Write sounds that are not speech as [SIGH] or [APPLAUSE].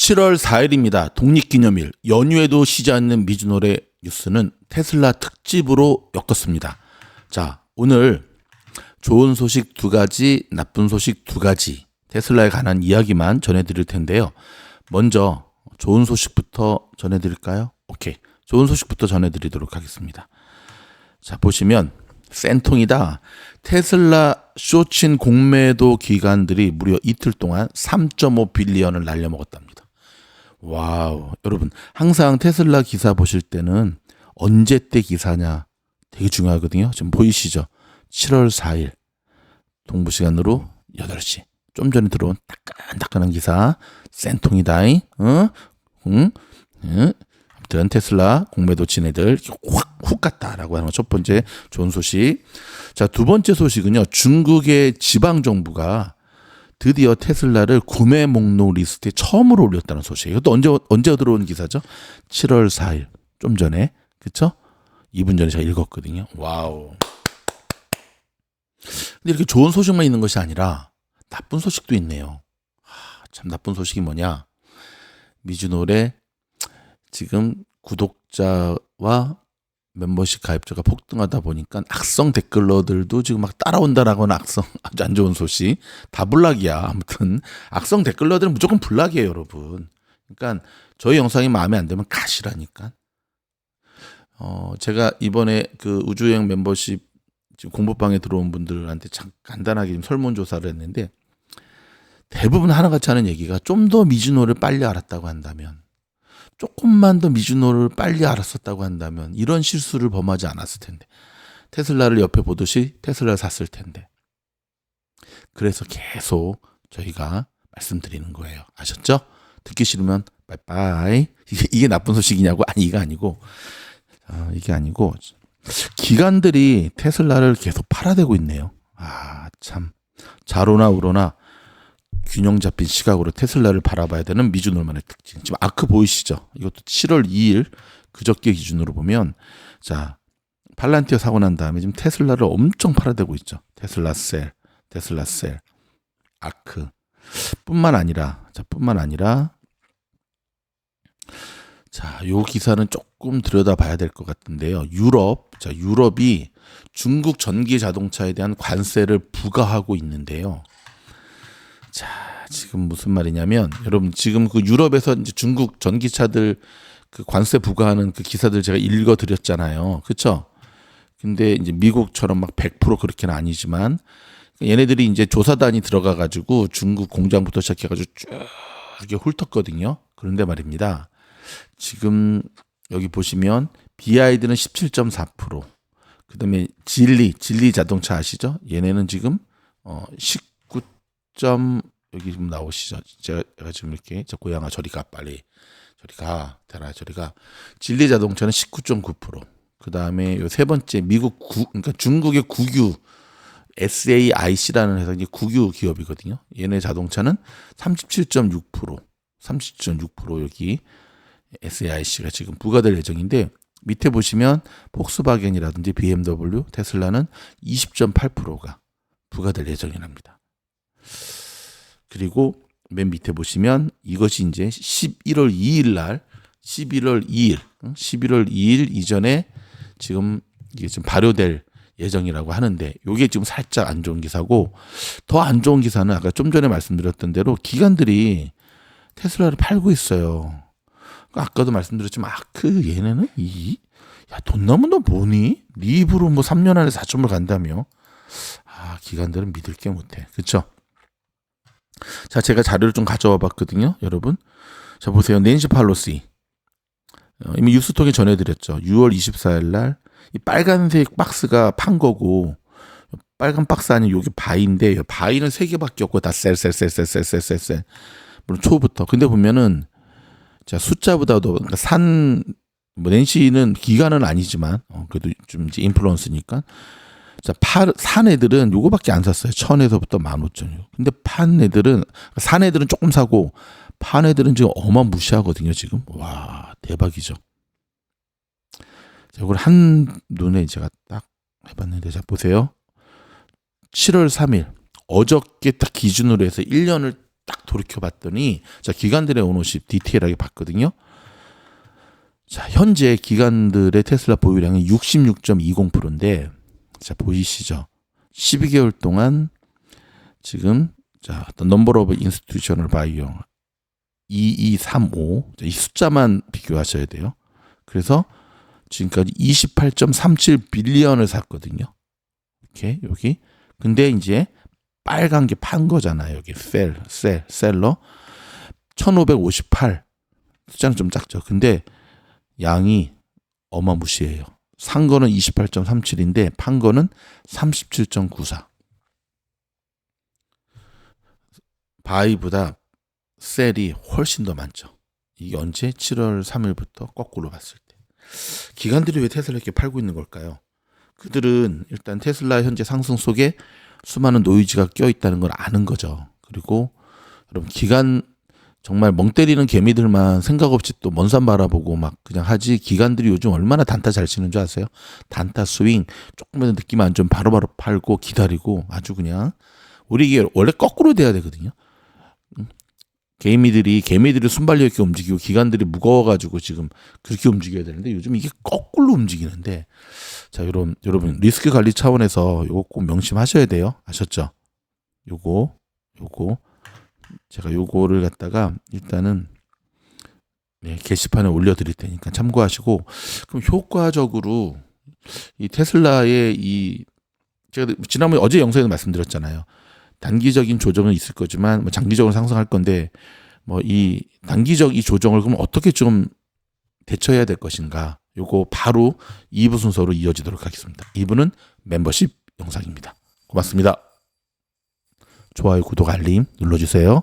7월 4일입니다. 독립기념일. 연휴에도 쉬지 않는 미주노래 뉴스는 테슬라 특집으로 엮었습니다. 자, 오늘 좋은 소식 두 가지, 나쁜 소식 두 가지, 테슬라에 관한 이야기만 전해드릴 텐데요. 먼저 좋은 소식부터 전해드릴까요? 오케이. 좋은 소식부터 전해드리도록 하겠습니다. 자, 보시면 센통이다. 테슬라 쇼친 공매도 기관들이 무려 이틀 동안 3.5 빌리언을 날려먹었답니다. 와우. 여러분, 항상 테슬라 기사 보실 때는 언제 때 기사냐 되게 중요하거든요. 지금 보이시죠? 7월 4일 동부 시간으로 8시. 좀 전에 들어온 따끈따끈한 기사. 센통이다잉. 어? 응? 응? 아무튼 테슬라 공매도 친 애들 확 훅 갔다라고 하는 첫 번째 좋은 소식. 자, 두 번째 소식은요. 중국의 지방 정부가 드디어 테슬라를 구매 목록 리스트에 처음으로 올렸다는 소식이에요. 이것도 언제 언제 들어온 기사죠? 7월 4일. 좀 전에. 그쵸 2분 전에 제가 읽었거든요. 와우. 근데 이렇게 좋은 소식만 있는 것이 아니라 나쁜 소식도 있네요. 하, 참 나쁜 소식이 뭐냐? 미주노래 지금 구독자와 멤버십 가입자가 폭등하다 보니까 악성 댓글러들도 지금 막 따라온다라고는 악성 [LAUGHS] 아주 안 좋은 소식. 다 불락이야. 아무튼 악성 댓글러들은 무조건 불락이에요 여러분. 그러니까 저희 영상이 마음에 안 들면 가시라니까. 어 제가 이번에 그 우주여행 멤버십 지금 공부방에 들어온 분들한테 참 간단하게 좀 설문조사를 했는데 대부분 하나같이 하는 얘기가 좀 더 미즈노를 빨리 알았다고 한다면 조금만 더 미주노를 빨리 알았었다고 한다면 이런 실수를 범하지 않았을 텐데. 테슬라를 옆에 보듯이 테슬라를 샀을 텐데. 그래서 계속 저희가 말씀드리는 거예요. 아셨죠? 듣기 싫으면 빠이빠이. 이게, 이게 나쁜 소식이냐고? 아니 이게 아니고. 어, 이게 아니고. 기관들이 테슬라를 계속 팔아대고 있네요. 아 참. 자로나 우로나 균형 잡힌 시각으로 테슬라를 바라봐야 되는 미주노만의 특징. 지금 아크 보이시죠? 이것도 7월 2일 그저께 기준으로 보면 자 팔란티어 사고 난 다음에 지금 테슬라를 엄청 팔아대고 있죠. 테슬라 셀, 테슬라 셀, 아크. 뿐만 아니라 자 뿐만 아니라 자, 요 기사는 조금 들여다봐야 될 것 같은데요. 유럽, 자, 유럽이 중국 전기 자동차에 대한 관세를 부과하고 있는데요. 자, 지금 무슨 말이냐면 여러분 지금 그 유럽에서 이제 중국 전기차들 그 관세 부과하는 그 기사들 제가 읽어 드렸잖아요. 그렇죠? 근데 이제 미국처럼 막 100% 그렇게는 아니지만 얘네들이 이제 조사단이 들어가 가지고 중국 공장부터 시작해 가지고 쭉 이렇게 훑었거든요. 그런데 말입니다. 지금 여기 보시면 BID는 17.4%. 그다음에 진리, 진리 자동차 아시죠? 얘네는 지금 어 19. 여기 지금 나오시죠? 제가, 지금 이렇게 저 고양아 저리 가 빨리 저리 가 대라 저리 가 진리 자동차는 19.9%. 그 다음에 요 세 번째 미국 구 그러니까 중국의 국유 SAIC라는 회사 이게 국유 기업이거든요. 얘네 자동차는 37.6% 37.6% 여기 SAIC가 지금 부과될 예정인데 밑에 보시면 폭스바겐이라든지 BMW, 테슬라는 20.8%가 부과될 예정이랍니다. 그리고 맨 밑에 보시면 이것이 이제 11월 2일 날 11월 2일 11월 2일 이전에 지금 이게 지금 발효될 예정이라고 하는데 이게 지금 살짝 안 좋은 기사고 더 안 좋은 기사는 아까 좀 전에 말씀드렸던 대로 기관들이 테슬라를 팔고 있어요. 아까도 말씀드렸지만 아그 얘네는 이 야돈 남은 너 뭐니? 네 입으로 뭐 3년 안에 4점을 간다며. 아 기관들은 믿을 게 못해. 그렇죠? 자, 제가 자료를 좀 가져와 봤거든요, 여러분. 자, 보세요. 낸시 팔로시. 어, 이미 뉴스톡에 전해드렸죠. 6월 24일 날, 이 빨간색 박스가 판 거고, 빨간 박스 안에 여기 바위인데, 바위는 세 개밖에 없고, 다 셀, 셀, 셀, 셀, 셀, 셀, 셀, 셀. 물론 초부터. 근데 보면은, 자, 숫자보다도, 그러니까 산, 뭐, 낸시는 기간은 아니지만, 어, 그래도 좀 이제 인플루언스니까, 자, 파, 산 애들은 요거밖에 안 샀어요. 천에서부터 만 오천 요. 근데 판 애들은, 산 애들은 조금 사고, 판 애들은 지금 어마무시하거든요, 지금. 와, 대박이죠. 자, 이걸 한 눈에 제가 딱 해봤는데, 자, 보세요. 7월 3일. 어저께 딱 기준으로 해서 1년을 딱 돌이켜 봤더니 자 기관들의 오너십 디테일하게 봤거든요. 자 현재 기관들의 테슬라 보유량이 66.20%인데 자 보이시죠? 12개월 동안 지금 자 어떤 넘버 오브 인스티튜셔널 바이어 2235. 이 숫자만 비교하셔야 돼요. 그래서 지금까지 28.37 빌리언을 샀거든요. 이렇게 여기. 근데 이제 빨간 게 판 거잖아요. 여기 셀, 셀, 셀러 1558. 숫자는 좀 작죠. 근데 양이 어마무시해요. 산 거는 28.37인데 판 거는 37.94. 바이보다 셀이 훨씬 더 많죠. 이게 언제? 7월 3일부터 거꾸로 봤을 때. 기관들이 왜 테슬라 이렇게 팔고 있는 걸까요? 그들은 일단 테슬라 현재 상승 속에 수많은 노이즈가 껴 있다는 걸 아는 거죠. 그리고 여러분 기관 정말 멍 때리는 개미들만 생각 없이 또 먼 산 바라보고 막 그냥 하지 기관들이 요즘 얼마나 단타 잘 치는 줄 아세요? 단타 스윙 조금만 느낌 안 좀 바로바로 팔고 기다리고 아주 그냥 우리 이게 원래 거꾸로 돼야 되거든요. 개미들이 개미들이 순발력 있게 움직이고 기관들이 무거워가지고 지금 그렇게 움직여야 되는데 요즘 이게 거꾸로 움직이는데 자 여러분 여러분 리스크 관리 차원에서 요거 꼭 명심하셔야 돼요 아셨죠? 요거 요거 제가 요거를 갖다가 일단은 네, 게시판에 올려드릴 테니까 참고하시고 그럼 효과적으로 이 테슬라의 이 제가 지난번에 어제 영상에도 말씀드렸잖아요. 단기적인 조정은 있을 거지만 뭐 장기적으로 상승할 건데 뭐 이 단기적 이 조정을 그럼 어떻게 좀 대처해야 될 것인가 요거 바로 2부 순서로 이어지도록 하겠습니다. 2부는 멤버십 영상입니다. 고맙습니다. 좋아요, 구독, 알림 눌러주세요.